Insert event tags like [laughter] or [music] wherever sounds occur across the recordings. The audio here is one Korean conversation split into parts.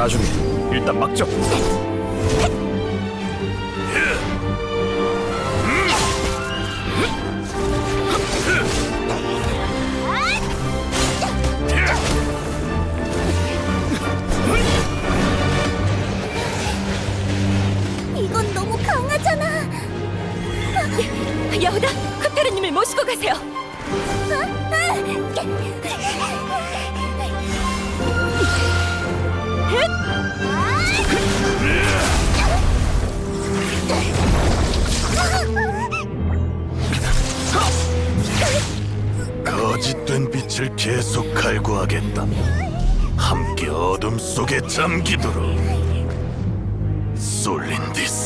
나중에 일단 막죠. 이건 너무 강하잖아. 여우다! 카타르님을 모시고 가세요! 거짓된 빛을 계속 갈구하겠다. 함께 어둠 속에 잠기도록. 솔린디스.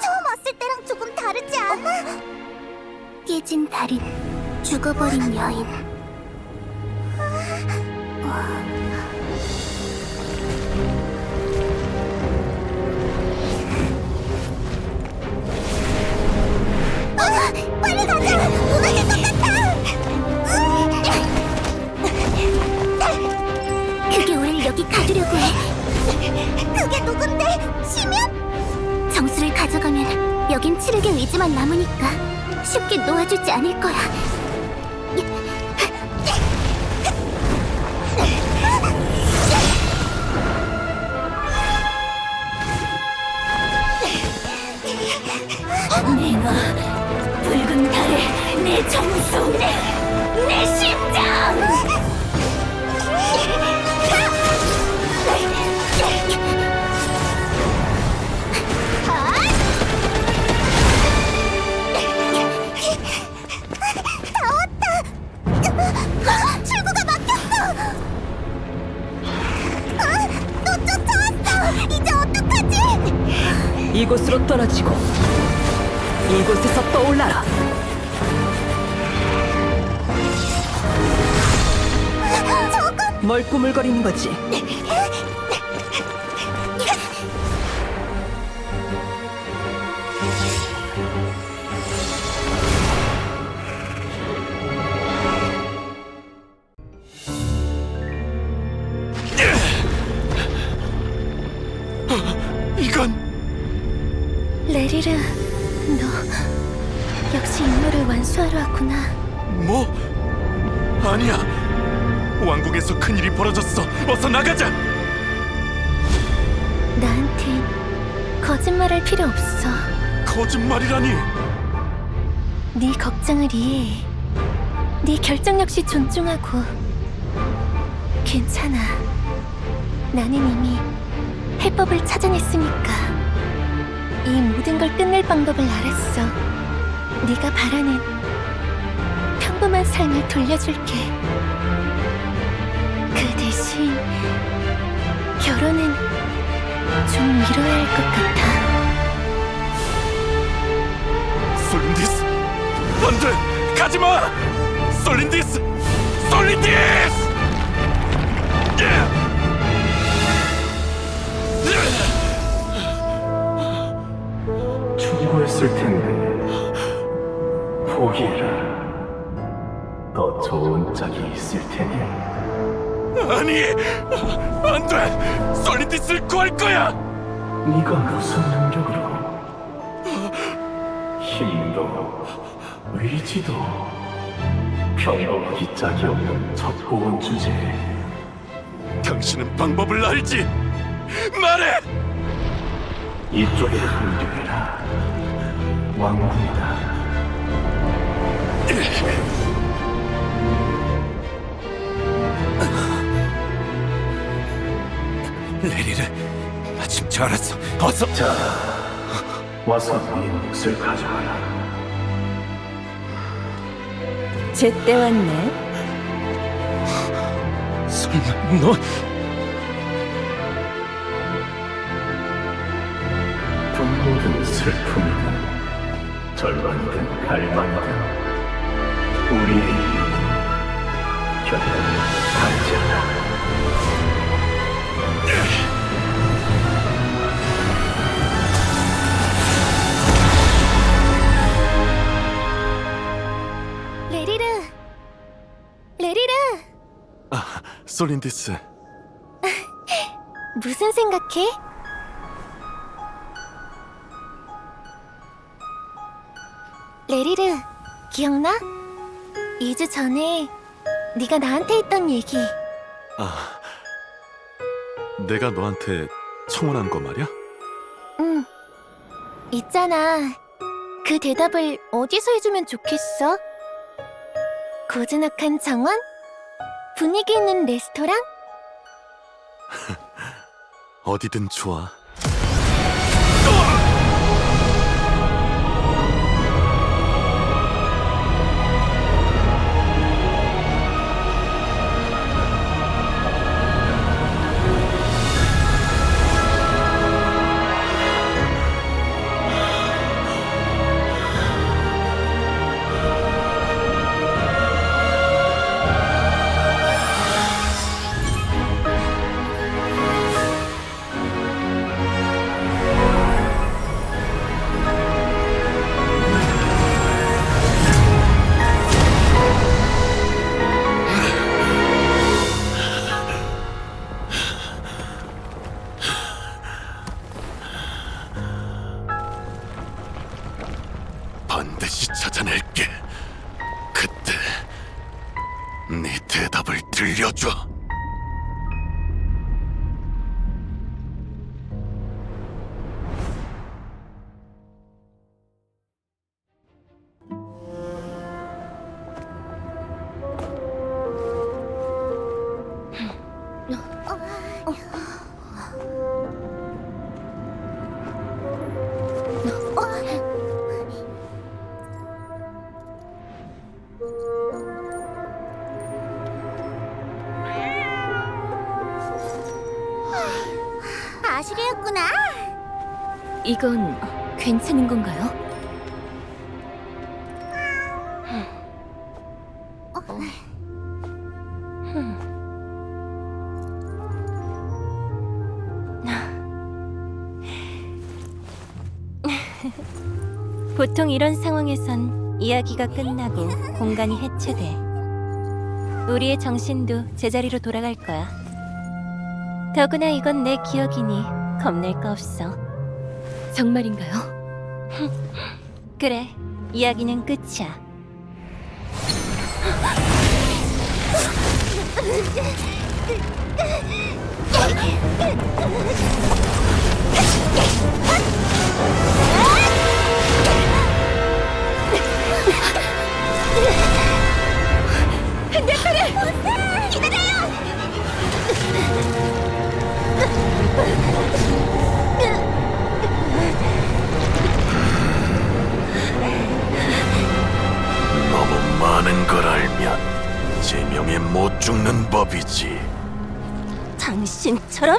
처음 왔을 때랑 조금 다르지 않아? 깨진 달인, 죽어버린 여인. 우릴 여기 가두려 칠흑의 의지만 남으니까 쉽게 놓아주지 않을 거야. 떨어지고 이곳에서 떠올라라! 뭘 꾸물거리는 거지? 레리르, 너 역시 임무를 완수하러 왔구나. 뭐? 아니야. 왕국에서 큰 일이 벌어졌어. 어서 나가자. 나한텐 거짓말할 필요 없어. 거짓말이라니. 네 걱정을 이해해. 네 결정 역시 존중하고. 괜찮아. 나는 이미 해법을 찾아냈으니까. 이 모든 걸 끝낼 방법을 알았어. 네가 바라는 평범한 삶을 돌려줄게. 그 대신 결혼은 좀 미뤄야 할 것 같아. 솔린디스 안 돼 가지마 솔린디스 솔린디스 충고 했을 텐데. 포기해라. 더 좋은 짝이 있을 테니. 아니 안 돼. 솔린디스를 구할 거야. 네가 무슨 능력으로? 힘도 의지도 평범하기 짝이 없는 첩보원 주제에 당신은 방법을 알지. 말해! 이쪽에 합류해라. 왕궁이다. 레리를 마침 잘 알았어 어서 자, 와서 네 몫을 가져가라. 제때 왔네. 설마 너 분노든 슬픔이든 절망이든 갈망이든 우리의 이름 결국 다르지 않아 레리르! 레리르! 솔린디스 [laughs] 무슨 생각해? 레리르, 기억나? 2주 전에 네가 나한테 했던 얘기 아 내가 너한테 청혼한 거 말이야? 응 있잖아 그 대답을 어디서 해주면 좋겠어? 고즈넉한 정원? 분위기 있는 레스토랑? [laughs] 어디든 좋아 답을 들려줘 아시리였구나 이건 괜찮은 건가요? 보통 이런 상황에선 이야기가 끝나고 공간이 해체돼. 우리의 정신도 제자리로 돌아갈 거야. 더구나 이건 내 기억이니 겁낼 거 없어. 정말인가요? [laughs] 그래, 이야기는 끝이야. [laughs] 당신처럼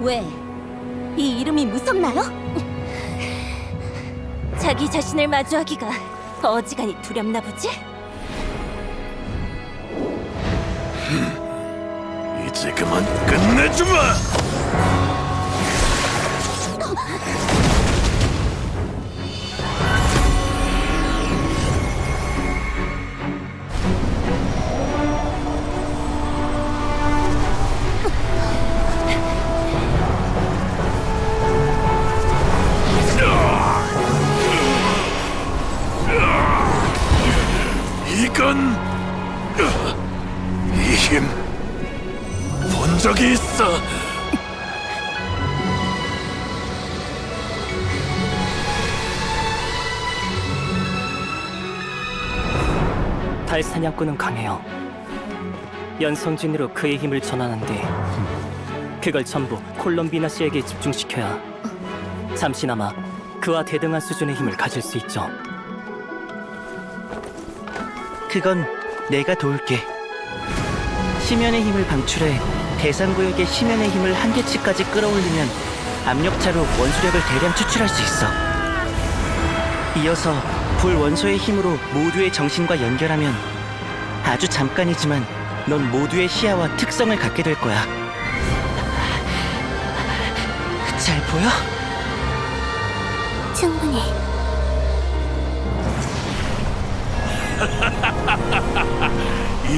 왜? 이 이름이 무섭나요? 자기 자신을 마주하기가 어지간히 두렵나 보지? 그만 끝내주마. 이건 이 힘 본 적이 있어. 달 사냥꾼은 강해요. 연성진으로 그의 힘을 전하는데 그걸 전부 콜럼비나 씨에게 집중시켜야 잠시나마 그와 대등한 수준의 힘을 가질 수 있죠. 그건 내가 도울게. 심연의 힘을 방출해 대상 구역의 심연의 힘을 한계치까지 끌어올리면 압력차로 원수력을 대량 추출할 수 있어. 이어서 불 원소의 힘으로 모두의 정신과 연결하면 아주 잠깐이지만 넌 모두의 시야와 특성을 갖게 될 거야. 잘 보여? 충분히.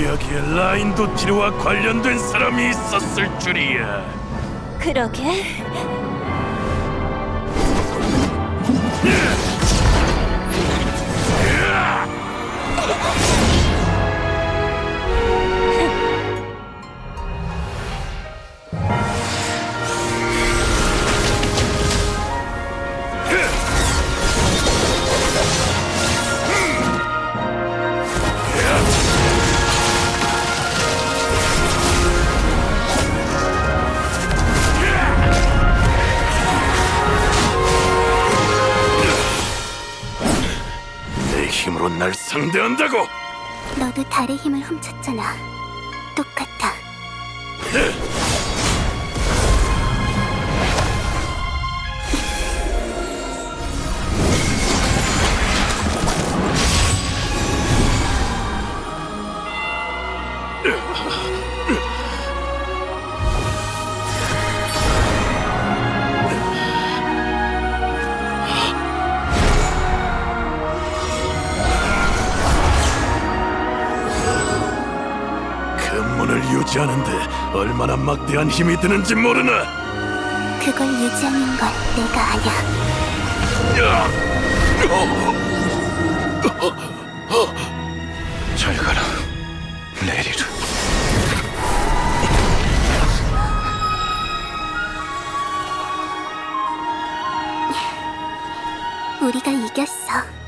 이야기에 라인 도티르와 관련된 사람이 있었을 줄이야. 그러게 날 상대한다고? 너도 달의 힘을 훔쳤잖아. 똑같아. 그 얼마나 막대한 힘이 드는지 모르나. 그걸 유지하는 건 내가 아냐. 잘 가라, 레리르. 우리가 이겼어.